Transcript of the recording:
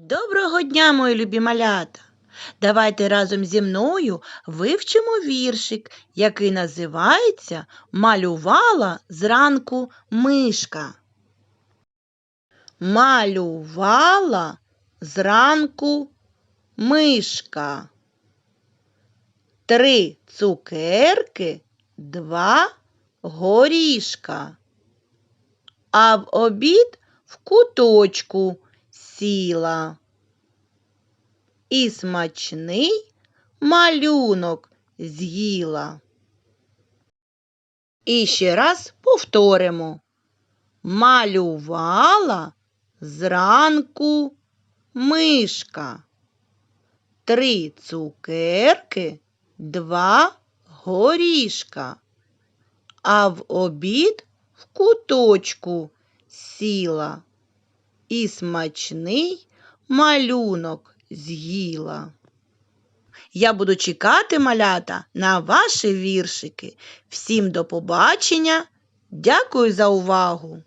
Доброго дня, мої любі малята! Давайте разом зі мною вивчимо віршик, який називається Малювала зранку мишка. Малювала зранку мишка. Три цукерки, два горішка. А в обід в куточку сіла. І смачний малюнок з'їла. І ще раз повторимо. Малювала зранку мишка. Три цукерки, два горішка. А в обід в куточку сіла і смачний малюнок з'їла. Я буду чекати, малята, на ваші віршики. Всім до побачення. Дякую за увагу!